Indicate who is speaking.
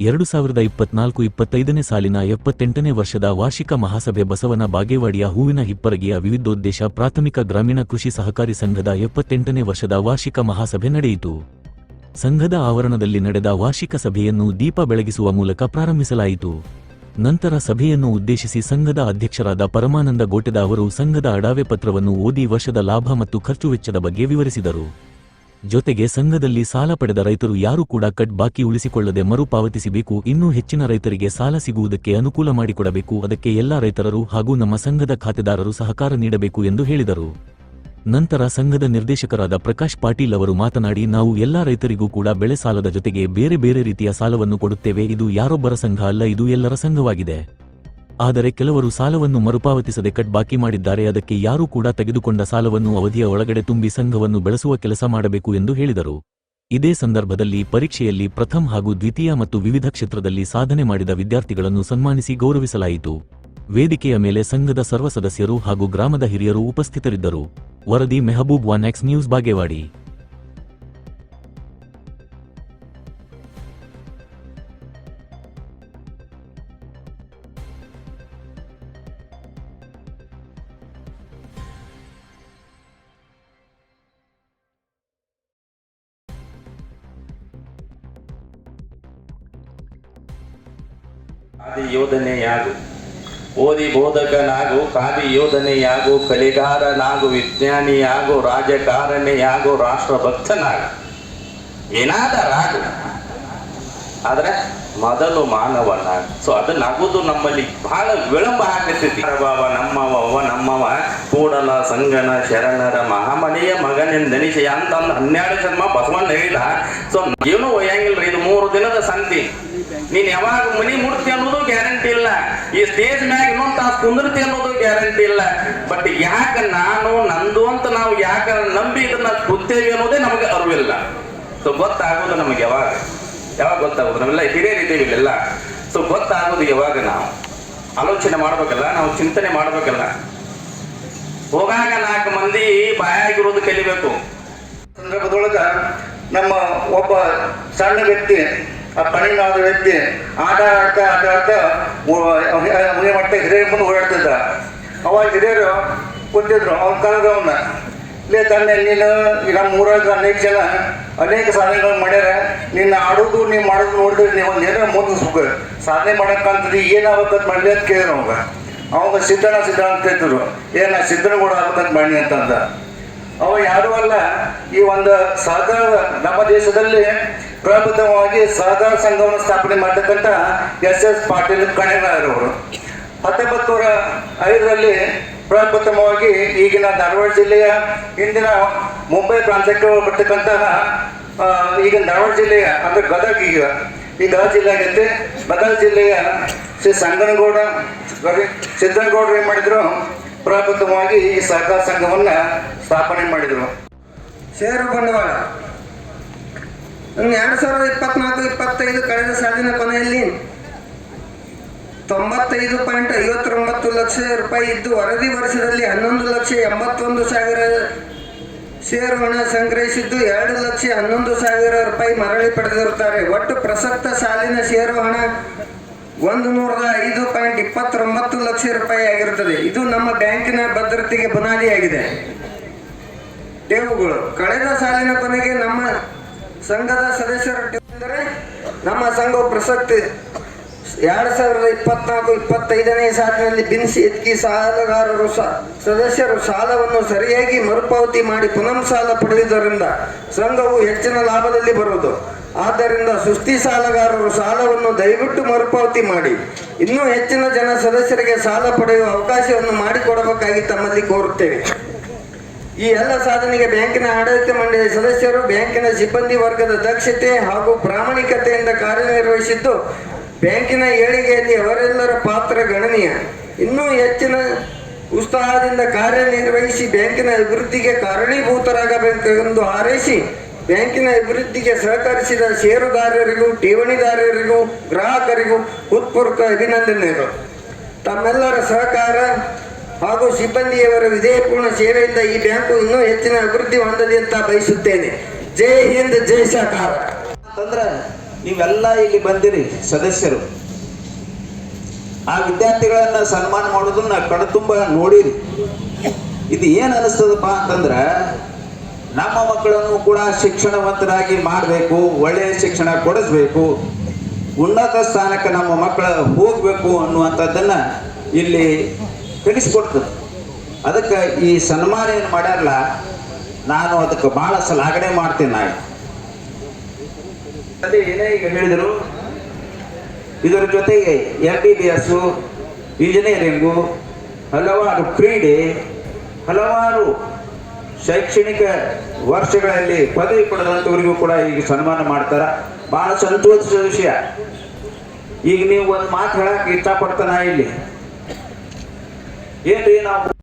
Speaker 1: ಎರಡು ಸಾವಿರದ ಇಪ್ಪತ್ನಾಲ್ಕು ಇಪ್ಪತ್ತೈದನೇ ಸಾಲಿನ ಎಪ್ಪತ್ತೆಂಟನೇ ವರ್ಷದ ವಾರ್ಷಿಕ ಮಹಾಸಭೆ ಬಸವನ ಬಾಗೇವಾಡಿಯ ಹೂವಿನ ಹಿಪ್ಪರಗಿಯ ವಿವಿಧೋದ್ದೇಶ ಪ್ರಾಥಮಿಕ ಗ್ರಾಮೀಣ ಕೃಷಿ ಸಹಕಾರಿ ಸಂಘದ ಎಪ್ಪತ್ತೆಂಟನೇ ವರ್ಷದ ವಾರ್ಷಿಕ ಮಹಾಸಭೆ ನಡೆಯಿತು. ಸಂಘದ ಆವರಣದಲ್ಲಿ ನಡೆದ ವಾರ್ಷಿಕ ಸಭೆಯನ್ನು ದೀಪ ಬೆಳಗಿಸುವ ಮೂಲಕ ಪ್ರಾರಂಭಿಸಲಾಯಿತು. ನಂತರ ಸಭೆಯನ್ನು ಉದ್ದೇಶಿಸಿ ಸಂಘದ ಅಧ್ಯಕ್ಷರಾದ ಪರಮಾನಂದ ಗೋಟೆದ ಅವರು ಸಂಘದ ಅಡಾವೆ ಪತ್ರವನ್ನು ಓದಿ ವರ್ಷದ ಲಾಭ ಮತ್ತು ಖರ್ಚು ವೆಚ್ಚದ ಬಗ್ಗೆ ವಿವರಿಸಿದರು. ಜೊತೆಗೆ ಸಂಘದಲ್ಲಿ ಸಾಲ ಪಡೆದ ರೈತರು ಯಾರೂ ಕೂಡ ಕಟ್ ಬಾಕಿ ಉಳಿಸಿಕೊಳ್ಳದೆ ಮರುಪಾವತಿಸಬೇಕು ಇನ್ನೂ ಹೆಚ್ಚಿನ ರೈತರಿಗೆ ಸಾಲ ಸಿಗುವುದಕ್ಕೆ ಅನುಕೂಲ ಮಾಡಿಕೊಡಬೇಕು, ಅದಕ್ಕೆ ಎಲ್ಲಾ ರೈತರರು ಹಾಗೂ ನಮ್ಮ ಸಂಘದ ಖಾತೆದಾರರು ಸಹಕಾರ ನೀಡಬೇಕು ಎಂದು ಹೇಳಿದರು. ನಂತರ ಸಂಘದ ನಿರ್ದೇಶಕರಾದ ಪ್ರಕಾಶ್ ಪಾಟೀಲ್ ಅವರು ಮಾತನಾಡಿ, ನಾವು ಎಲ್ಲಾ ರೈತರಿಗೂ ಕೂಡ ಬೆಳೆ ಸಾಲದ ಜೊತೆಗೆ ಬೇರೆ ಬೇರೆ ರೀತಿಯ ಸಾಲವನ್ನು ಕೊಡುತ್ತೇವೆ, ಇದು ಯಾರೊಬ್ಬರ ಸಂಘ ಅಲ್ಲ, ಇದು ಎಲ್ಲರ ಸಂಘವಾಗಿದೆ. ಆದರೆ ಕೆಲವರು ಸಾಲವನ್ನು ಮರುಪಾವತಿಸದೆ ಕಟ್ ಬಾಕಿ ಮಾಡಿದ್ದಾರೆ, ಅದಕ್ಕೆ ಯಾರೂ ಕೂಡ ತೆಗೆದುಕೊಂಡ ಸಾಲವನ್ನು ಅವಧಿಯ ಒಳಗಡೆ ತುಂಬಿ ಸಂಘವನ್ನು ಬೆಳೆಸುವ ಕೆಲಸ ಮಾಡಬೇಕು ಎಂದು ಹೇಳಿದರು. ಇದೇ ಸಂದರ್ಭದಲ್ಲಿ ಪರೀಕ್ಷೆಯಲ್ಲಿ ಪ್ರಥಮ್ ಹಾಗೂ ದ್ವಿತೀಯ ಮತ್ತು ವಿವಿಧ ಕ್ಷೇತ್ರದಲ್ಲಿ ಸಾಧನೆ ಮಾಡಿದ ವಿದ್ಯಾರ್ಥಿಗಳನ್ನು ಸನ್ಮಾನಿಸಿ ಗೌರವಿಸಲಾಯಿತು. ವೇದಿಕೆಯ ಮೇಲೆ ಸಂಘದ ಸರ್ವ ಸದಸ್ಯರು ಹಾಗೂ ಗ್ರಾಮದ ಹಿರಿಯರು ಉಪಸ್ಥಿತರಿದ್ದರು. ವರದಿ ಮೆಹಬೂಬ್ ವಾನ್ ಎಕ್ಸ್ ನ್ಯೂಸ್, ಬಾಗೇವಾಡಿ.
Speaker 2: ಆದಿ ಯೋಧನೆಯಾಗು. ಓದಿ ಬೋಧಕನಾಗು, ಕಾದಿ ಯೋಧನೆಯಾಗು, ಕಲಿಗಾರನಾಗು, ವಿಜ್ಞಾನಿಯಾಗು, ರಾಜಕಾರಣಿಯಾಗು, ರಾಷ್ಟ್ರಭಕ್ತನಾಗು. ಏನಾದರಾಗು ಆದ್ರೆ ಮೊದಲು ಮಾನವನಾಗು. ಸೊ ಅದನ್ನಾಗುವುದು ನಮ್ಮಲ್ಲಿ ಬಹಳ ವಿಳಂಬ ಆಗತೈತಿ ಬಾಬಾ ನಮ್ಮವ ನಮ್ಮವ ಕೂಡಲ, ಸಂಗನ, ಶರಣರ, ಮಹಾಮನೆಯ ಮಗನೆಂದೆನಿಸೆಯ ಅಂತ ಅಂದ್ ಹನ್ನೆರಡು ಜನ್ಮ ಬಸವಣ್ಣ ಹೇಳಿದ ಸೊ ಏನೂ ಒಯ್ಯಂಗಿಲ್ರಿ, ಇದು ಮೂರು ದಿನದ ಸಂತಿ. ನೀನ್ ಯಾವಾಗ ಮನಿ ಮುಡ್ತಿ ಅನ್ನೋದು ಗ್ಯಾರಂಟಿ ಇಲ್ಲ. ಈ ಸ್ಟೇಜ್ ಮ್ಯಾಗ ಇನ್ನೊಂದು ತಾಸು ಕುಂದಿರ್ತಿ ಅನ್ನೋದು ಗ್ಯಾರಂಟಿ ಇಲ್ಲ. ಬಟ್ ಯಾಕ ನಾನು, ನಂದು ಅಂತ ನಾವು ಯಾಕ ನಂಬಿ ಇದನ್ನ ಕುತ್ತೇವೆ ಅನ್ನೋದೇ ನಮಗೆ ಅರಿವಿಲ್ಲ. ಸೊ ಗೊತ್ತಾಗೋದು ನಮಗೆ ಯಾವಾಗ? ಯಾವಾಗ ಗೊತ್ತಾಗೋದು? ನಾವೆಲ್ಲ ರೀತಿ ಇಲ್ಲ ಸೊ ಗೊತ್ತಾಗೋದು ಯಾವಾಗ ನಾವು? ಆಲೋಚನೆ ಮಾಡ್ಬೇಕಲ್ಲ? ನಾವು ಚಿಂತನೆ ಮಾಡ್ಬೇಕಲ್ಲ? ಹೋಗಾಗ ನಾಲ್ಕು ಮಂದಿ ಬಾಯಾಗಿರೋದು ಕಲಿಬೇಕು.
Speaker 3: ಸಂದರ್ಭದೊಳಗ ನಮ್ಮ ಒಬ್ಬ ಸಣ್ಣ ವ್ಯಕ್ತಿ ಆ ಕಣ್ಣಿನಾದ ವ್ಯಕ್ತಿ ಆಟ ಆಡ್ತಾ ಆಟ ಆಡ್ತಾ ಮುನಿ ಮಟ್ಟ ಹಿರಿಯರ ಮುಂದೆ ಓಡಾಡ್ತಿದ್ದ. ಅವಾಗ ಹಿರಿಯರು ಕೂತಿದ್ರು, ಅವ್ನ ಕರೆದ್ರು ಅವನ್ನ ಲೇ ತನ್ನೆ ನೀನು ಈಗ ನಮ್ಮ ಅನೇಕ ಜನ, ಅನೇಕ ಸಾಧನೆಗಳನ್ನ ಮಾಡ್ಯಾರ. ನಿನ್ನ ಆಡೋದು ನೀವು ಮಾಡೋದು ನೋಡಿದ್ರೆ ನೀವು ಒಂದು ಏನೋ ಮುಂದಿಸ್ಬೇಕು ಸಾಧನೆ ಮಾಡೋಕ್ಕಂತದ್ದು ಏನಾಗಬೇಕಂತ ಮಾಡಲಿ ಅಂತ ಕೇಳಿದ್ರು ಅವಾಗ. ಅವಾಗ ಸಿದ್ಧನ ಸಿದ್ಧ ಅಂತ ಇದ್ರು ಏನ ಸಿದ್ಧನ ಕೂಡ ಆಗ್ಬೇಕಂತ ಮಾಡಿ ಅಂತಂದ ಅವ ಯಾರು ಅಲ್ಲ, ಈ ಒಂದು ಸಹಕಾರ ನಮ್ಮ ದೇಶದಲ್ಲಿ ಪ್ರಬುದ್ಧವಾಗಿ ಸಹಕಾರ ಸಂಘವನ್ನು ಸ್ಥಾಪನೆ ಮಾಡತಕ್ಕಂಥ ಎಸ್ ಎಸ್ ಪಾಟೀಲ್ ಕಣೆಗಾರವರು ಹತ್ತೊಂಬತ್ತು ನೂರ ಐದರಲ್ಲಿ ಪ್ರಪ್ರಥಮವಾಗಿ ಈಗಿನ ಧಾರವಾಡ ಜಿಲ್ಲೆಯ ಇಂದಿನ ಮುಂಬೈ ಪ್ರಾಂತ್ಯಕ್ಕೆ ಬರ್ತಕ್ಕಂತಹ ಈಗಿನ ಧಾರವಾಡ ಜಿಲ್ಲೆಯ, ಅಂದ್ರೆ ಗದಗ ಈಗ. ಈ ಗದಗ ಜಿಲ್ಲೆ ಆಗೈತೆ. ಗದಗ ಜಿಲ್ಲೆಯ ಶ್ರೀ ಸಂಗನಗೌಡ ಸಿದ್ದನಗೌಡರು ಏನ್ ಮಾಡಿದ್ರು? ಪ್ರಪ್ರಥಮವಾಗಿ ಈ ಸಹಕಾರ ಸಂಘವನ್ನ ಸ್ಥಾಪನೆ ಮಾಡಿದ್ರು.
Speaker 4: ಷೇರು ಬಂಡವಾಳ. ಎರಡು ಸಾವಿರದ ಇಪ್ಪತ್ನಾಲ್ಕು, ಇಪ್ಪತ್ತೈದು ಕಳೆದ ಸಾಲಿನ ಕೊನೆಯಲ್ಲಿ ತೊಂಬತ್ತೈದು ಪಾಯಿಂಟ್ ಐವತ್ತೊಂಬತ್ತು ಲಕ್ಷ ರೂಪಾಯಿ ಇದ್ದು, ವರದಿ ವರ್ಷದಲ್ಲಿ ಹನ್ನೊಂದು ಲಕ್ಷ ಎಂಬತ್ತೊಂದು ಸಾವಿರ ಷೇರು ಹಣ ಸಂಗ್ರಹಿಸಿದ್ದು, ಎರಡು ಲಕ್ಷ ಹನ್ನೊಂದು ಸಾವಿರ ರೂಪಾಯಿ ಮರಳಿ ಪಡೆದಿರುತ್ತಾರೆ. ಒಟ್ಟು ಪ್ರಸಕ್ತ ಸಾಲಿನ ಷೇರು ಹಣ ಒಂದು ನೂರದ ಐದು ಪಾಯಿಂಟ್ ಇಪ್ಪತ್ತೊಂಬತ್ತು ಲಕ್ಷ ರೂಪಾಯಿ ಆಗಿರುತ್ತದೆ. ಇದು ನಮ್ಮ ಬ್ಯಾಂಕಿನ ಭದ್ರತೆಗೆ ಬುನಾದಿಯಾಗಿದೆ. ಠೇವುಗಳು ಕಳೆದ ಸಾಲಿನ ಕೊನೆಗೆ ನಮ್ಮ ಸಂಘದ ಸದಸ್ಯರ ನಮ್ಮ ಸಂಘವು ಪ್ರಸಕ್ತಿ ಎರಡು ಸಾವಿರದ ಇಪ್ಪತ್ನಾಲ್ಕು, ಇಪ್ಪತ್ತೈದನೇ ಸಾಲಿನಲ್ಲಿ ಬಿನ್ಸಿ ಎತ್ಕಿ ಸಾಲಗಾರರು ಸದಸ್ಯರು ಸಾಲವನ್ನು ಸರಿಯಾಗಿ ಮರುಪಾವತಿ ಮಾಡಿ ಪುನಃ ಸಾಲ ಪಡೆಯುವುದರಿಂದ ಸಂಘವು ಹೆಚ್ಚಿನ ಲಾಭದಲ್ಲಿ ಬರುವುದು. ಆದ್ದರಿಂದ ಸುಸ್ತಿ ಸಾಲಗಾರರು ಸಾಲವನ್ನು ದಯವಿಟ್ಟು ಮರುಪಾವತಿ ಮಾಡಿ. ಇನ್ನೂ ಹೆಚ್ಚಿನ ಜನ ಸದಸ್ಯರಿಗೆ ಸಾಲ ಪಡೆಯುವ ಅವಕಾಶವನ್ನು ಮಾಡಿಕೊಡಬೇಕಾಗಿ ತಮ್ಮಲ್ಲಿ ಕೋರುತ್ತೇವೆ. ಈ ಎಲ್ಲ ಸಾಧನೆಗೆ ಬ್ಯಾಂಕಿನ ಆಡಳಿತ ಮಂಡಳಿಯ ಸದಸ್ಯರು, ಬ್ಯಾಂಕಿನ ಸಿಬ್ಬಂದಿ ವರ್ಗದ ದಕ್ಷತೆ ಹಾಗೂ ಪ್ರಾಮಾಣಿಕತೆಯಿಂದ ಕಾರ್ಯನಿರ್ವಹಿಸಿದ್ದು ಬ್ಯಾಂಕಿನ ಏಳಿಗೆಯಲ್ಲಿ ಅವರೆಲ್ಲರ ಪಾತ್ರ ಗಣನೀಯ. ಇನ್ನೂ ಹೆಚ್ಚಿನ ಉತ್ಸಾಹದಿಂದ ಕಾರ್ಯನಿರ್ವಹಿಸಿ ಬ್ಯಾಂಕಿನ ಅಭಿವೃದ್ಧಿಗೆ ಕಾರಣೀಭೂತರಾಗಬೇಕೆಂದು ಹಾರೈಸಿ ಬ್ಯಾಂಕಿನ ಅಭಿವೃದ್ಧಿಗೆ ಸಹಕರಿಸಿದ ಷೇರುದಾರರಿಗೂ, ಠೇವಣಿದಾರರಿಗೂ, ಗ್ರಾಹಕರಿಗೂ ಹೃತ್ಪೂರ್ವಕ ಅಭಿನಂದನೆಗಳು. ತಮ್ಮೆಲ್ಲರ ಸಹಕಾರ ಹಾಗೂ ಸಿಬ್ಬಂದಿಯವರ ವಿಧೇಯಪೂರ್ಣ ಸೇವೆಯಿಂದ ಈ ಬ್ಯಾಂಕು ಇನ್ನೂ ಹೆಚ್ಚಿನ ಅಭಿವೃದ್ಧಿ ಹೊಂದಲಿ ಅಂತ ಬಯಸುತ್ತೇನೆ. ಜೈ ಹಿಂದ್, ಜೈ ಸಹಕಾರ.
Speaker 5: ಅಂದ್ರೆ ನೀವೆಲ್ಲ ಇಲ್ಲಿ ಬಂದಿರಿ, ಸದಸ್ಯರು. ಆ ವಿದ್ಯಾರ್ಥಿಗಳನ್ನ ಸನ್ಮಾನ ಮಾಡೋದನ್ನ ಕಣ್ತುಂಬ ನೋಡಿರಿ. ಇದು ಏನು ಅನಿಸ್ತದಪ್ಪ ಅಂತಂದ್ರೆ, ನಮ್ಮ ಮಕ್ಕಳನ್ನು ಕೂಡ ಶಿಕ್ಷಣವಂತರಾಗಿ ಮಾಡಬೇಕು ಒಳ್ಳೆಯ ಶಿಕ್ಷಣ ಕೊಡಿಸ್ಬೇಕು, ಉನ್ನತ ಸ್ಥಾನಕ್ಕೆ ನಮ್ಮ ಮಕ್ಕಳ ಹೋಗಬೇಕು ಅನ್ನುವಂಥದ್ದನ್ನ ಇಲ್ಲಿ ತಿಳಿಸ್ಕೊಡ್ತದೆ. ಅದಕ್ಕೆ ಈ ಸನ್ಮಾನ ಏನು ಮಾಡ್ಯಾರಲ್ಲ, ನಾನು ಅದಕ್ಕೆ ಬಹಳ ಸಲಾಗಣೆ ಮಾಡ್ತೀನಿ ನಾನು ಅದೇ ಏನೇ ಈಗ ಹೇಳಿದರು, ಇದರ ಜೊತೆಗೆ M B B S engineering, ಹಲವಾರು ಕ್ರೀಡೆ, ಹಲವಾರು ಶೈಕ್ಷಣಿಕ ವರ್ಷಗಳಲ್ಲಿ ಪದವಿ ಪಡೆದಂಥವರಿಗೂ ಕೂಡ ಈಗ ಸನ್ಮಾನ ಮಾಡ್ತಾರೆ. ಬಹಳ ಸಂತೋಷದ ವಿಷಯ. ಈಗ ನೀವು ಒಂದು ಮಾತು ಹೇಳಕ್ಕೆ ಇಷ್ಟಪಡ್ತಾನ ಇಲ್ಲಿ. ಏನ್ರಿ ನಾವು